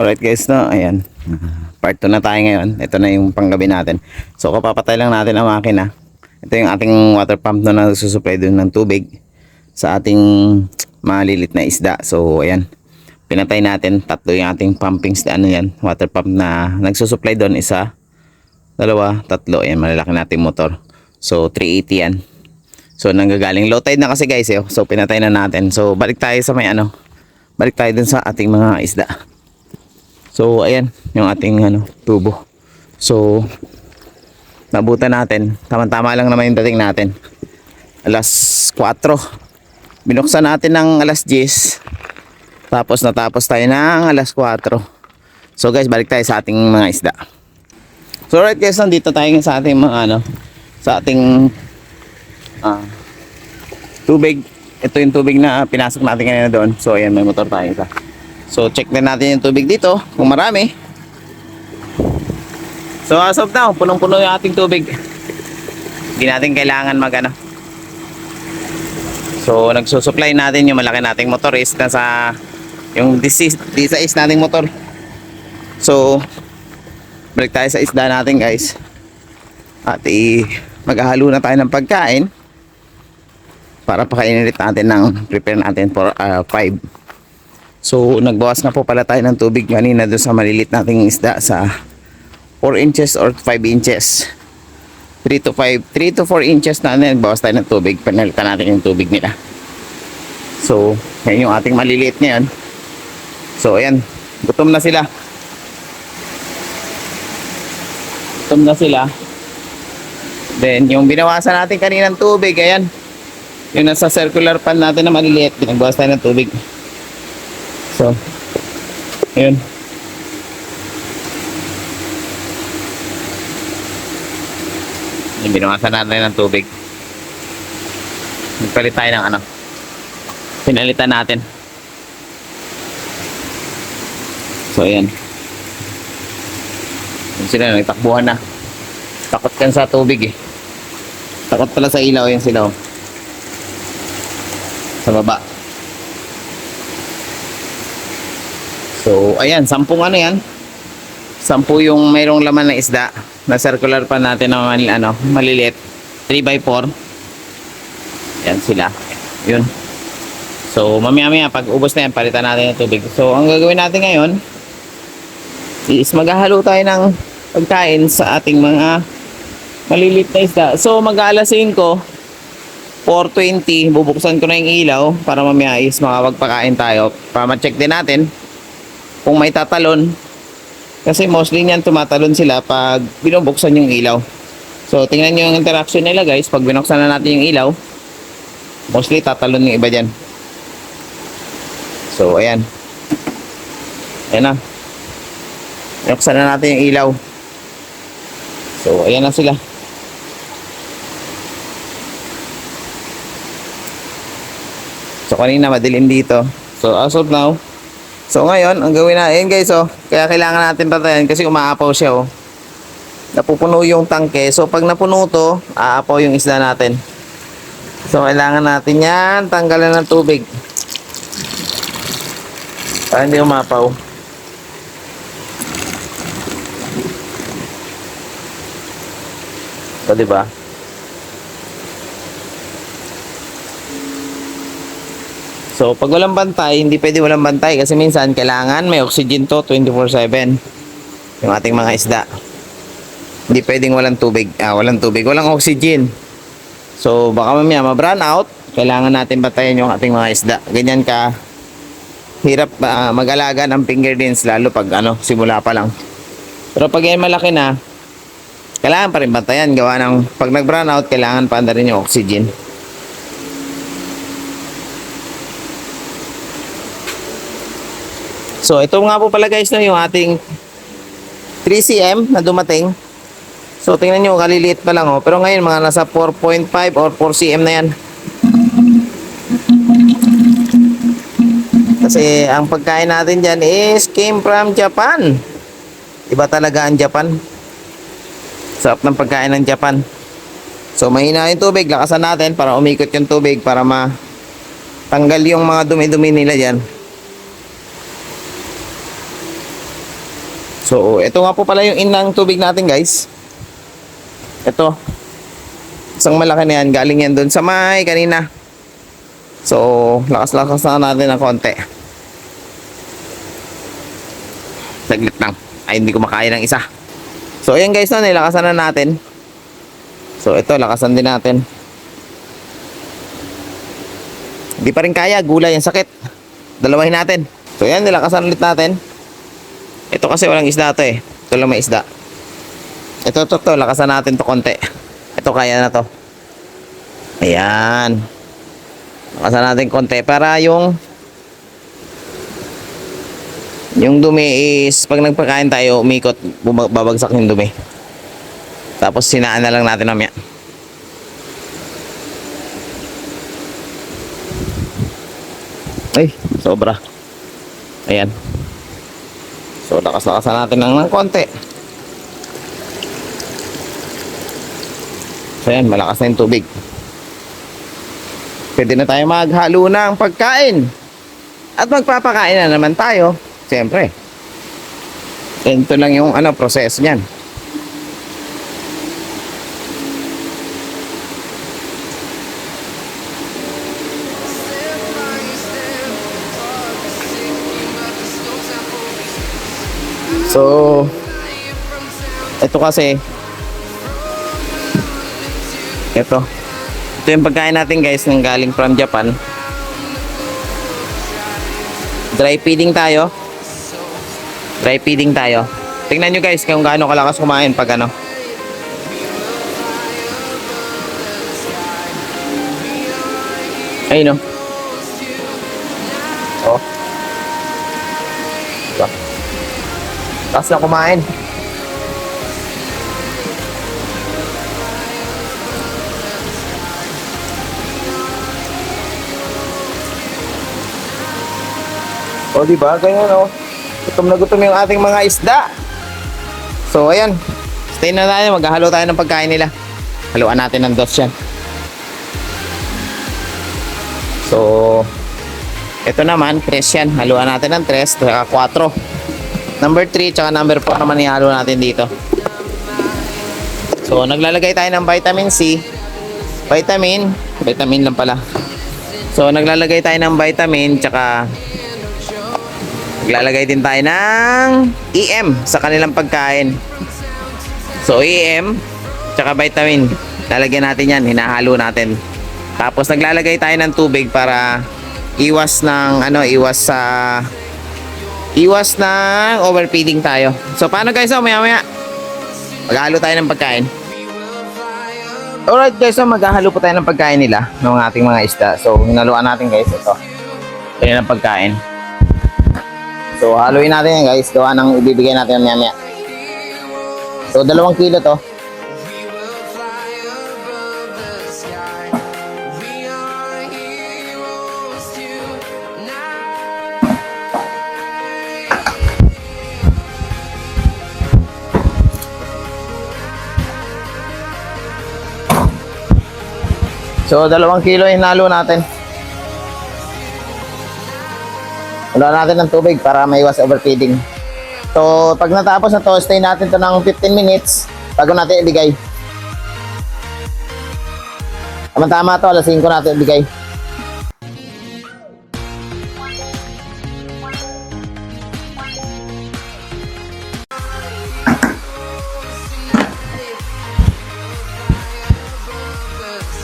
Alright guys, no, ayan. Part 2 na tayo ngayon. Ito na yung panggabi natin. So kapapatay lang natin ang makina. Ito yung ating water pump na nagsusupply dun ng tubig sa ating malilit na isda. So ayan. Pinatay natin. Tatlo yung ating pumping sta- ano yan, water pump na nagsusupply doon. Isa, dalawa, tatlo. Ayan, malalaki nating motor. So 380 yan. So nanggagaling low tide na kasi guys eh. So pinatay na natin. So balik tayo sa may ano. Balik tayo dun sa ating mga isda. So, ayan, yung ating ano, tubo. So, nabutan natin. Tama-tama lang naman yung dating natin. Alas 4. Binuksan natin ng alas 10. Tapos natapos tayo ng alas 4. So guys, balik tayo sa ating mga isda. So right guys, nandito tayo sa ating mga ano, sa ating ah, tubig. Ito yung tubig na pinasok natin kanina doon. So ayan, may motor tayo isa. So check din natin yung tubig dito kung marami. So as of now, punong-puno yung ating tubig. Hindi natin kailangan mag ano. So nagsusupply natin yung malaki nating motor is nasa yung disease, isa is nating motor. So balik tayo sa isda natin guys. At maghahalo na tayo ng pagkain para pakainin ulit natin ng prepare natin for 5. So, nagbawas na po pala tayo ng tubig kanina doon sa malilit nating isda sa 4 inches or 5 inches. 3 to 5, 3 to 4 inches na nagbawas tayo ng tubig. Panalitan natin yung tubig nila. So, yan yung ating maliliit ngayon. So, ayan. Gutom na sila. Gutom na sila. Then, yung binawasan natin kaninang tubig, ayan. Yung nasa circular pan natin na maliliit, binagbawas tayo ng tubig. So, ayun. Yung binawasan natin ng tubig. Nagpalit tayo ng ano. Pinalitan natin. So, ayan. Yun sila, nagtakbuhan na. Takot kan sa tubig eh. Takot pala sa ilaw yan sila oh. Sa baba. So, ayan, sampung ano yan. Sampu yung mayroong laman na isda. Na circular pa natin na mali, ano, maliliit. 3x4. Yan sila. Yun. So, mamaya-maya, pag ubos na yan, palitan natin yung tubig. So, ang gagawin natin ngayon, is maghahalo tayo ng pagkain sa ating mga maliliit na isda. So, mag-alas 5, 4.20, bubuksan ko na yung ilaw para mamaya is makapagpakain tayo. Para ma-check din natin kung may tatalon. Kasi mostly niyan tumatalon sila pag binubuksan yung ilaw. So tingnan nyo yung interaction nila guys. Pag binuksan na natin yung ilaw mostly tatalon yung iba dyan. So ayan. Ayan na binuksan na natin yung ilaw so ayan na sila so kanina madilim dito so as of now So ngayon, ang gawin natin guys, oh, kaya kailangan natin patayin kasi umaapaw siya, oh. Napupuno yung tangke. So pag napuno to, aapaw yung isda natin. So kailangan natin yan, tanggalan ng tubig. Para hindi umapaw. So, di ba? So, pag walang bantay, hindi pwede walang bantay kasi minsan kailangan may oxygen to 24/7 yung ating mga isda. Hindi pwedeng walang tubig, ah, walang tubig, walang oxygen. So, baka mamaya ma-brown out, kailangan natin bantayan yung ating mga isda. Ganyan ka hirap ah, mag-alaga ng fingerlings lalo pag ano, simula pa lang. Pero pag yan malaki na, kailangan pa rin bantayan gawa ng pag nag-brown out, kailangan pa rin yung oxygen. So, ito nga po pala guys no, yung ating 3cm na dumating. So, tingnan nyo, kaliliit pa lang oh. Pero ngayon, mga nasa 4.5 or 4cm na yan. Kasi ang pagkain natin dyan is came from Japan. Iba talaga ang Japan. Sarap ng pagkain ng Japan. So mahina yung tubig, lakasan natin para umikot yung tubig para ma tanggal yung mga dumi-dumi nila dyan. So, ito nga po pala yung inang tubig natin guys. Ito. Isang malaki na yan. Galing yan doon sa may kanina. So, lakas-lakas na natin ng konti. Saglit lang. Ay, hindi ko makaya ng isa. So, ayan guys, no, nilakasan na natin. So, ito, lakasan din natin. Hindi pa rin kaya, gulay ang sakit. Dalawahin natin. So, ayan, nilakasan ulit natin. Ito kasi walang isda to eh. Ito lang may isda. Ito, to, to, lakasan natin to konti. Ito, kaya na to. Ayan. Lakasan natin konti para yung yung dumi is pag nagpakain tayo, umikot, babagsak yung dumi. Tapos sinaan na lang natin mamaya. Ay, sobra. Ayan. So, lakas-lakasan natin lang ng konti. So, ayan, malakas na yung tubig. Pwede na tayo maghalo ng pagkain. At magpapakain na naman tayo. Siyempre. Ito lang yung ano, proseso niyan. So, ito kasi, ito. Ito yung pagkain natin guys ng galing from Japan. Dry feeding tayo. Dry feeding tayo. Tingnan nyo guys kung gaano kalakas kumain pag ano. Ayun no. Oh. Diba? Tapos na kumain. O, di ba? Ganyan, o. Gutom na gutom yung ating mga isda. So, ayan. Stay na tayo. Maghahalo tayo ng pagkain nila. Haluan natin ng dos yan. So, ito naman, tres yan. Haluan natin ng tres, saka 4. Number 3, tsaka number 4 naman ihalo natin dito. So, naglalagay tayo ng vitamin C. Vitamin, vitamin lang pala. So, naglalagay tayo ng vitamin, tsaka Naglalagay din tayo ng EM sa kanilang pagkain. So EM tsaka vitamin. Lalagyan natin yan, hinahalo natin. Tapos naglalagay tayo ng tubig para iwas ng ano, iwas sa iwas ng overfeeding tayo. So paano guys, oh, maya maya maghahalo tayo ng pagkain. Alright guys, so maghahalo po tayo ng pagkain nila ng ating mga isda. So hinaluan natin guys ito. Ito yung pagkain. So, haluin natin yan guys. Gawa ng ibibigay natin mamaya maya. So, dalawang kilo to. So, dalawang kilo hinalo natin. Wala natin ng tubig para maiwas overfeeding. So, pag natapos na to, stay natin to ng 15 minutes bago natin ibigay. Tama-tama to, alas 5 natin ibigay.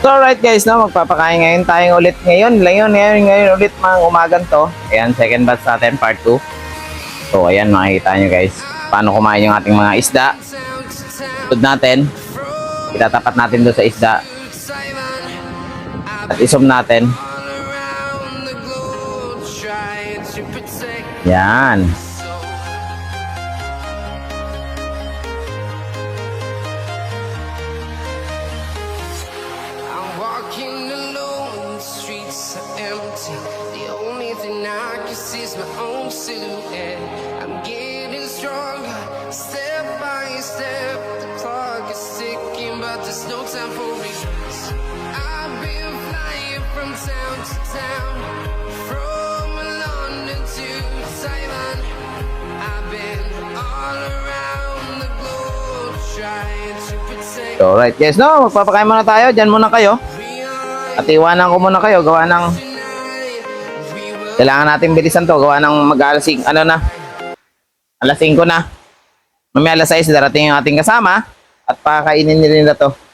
So alright guys, no, magpapakain ngayon tayo ulit ngayon. Ngayon, ngayon, ngayon ulit mga umagan to. Ayan, second batch natin, part 2. So ayan, makikita nyo guys. Paano kumain yung ating mga isda. Tud natin. Itatapat natin doon sa isda. At isom natin. Yan. time for reasons. I've been flying from town to town, from London to Taiwan. I've been all around the globe trying to protect. Alright, guys, no, magpapakain muna tayo. Diyan muna kayo. At iwanan ko muna kayo, gawa ng... Kailangan natin bilisan to, gawa ng mag-alasing, ano na, alasing ko na. Mamaya alas 6, darating yung ating kasama at pakainin nila to.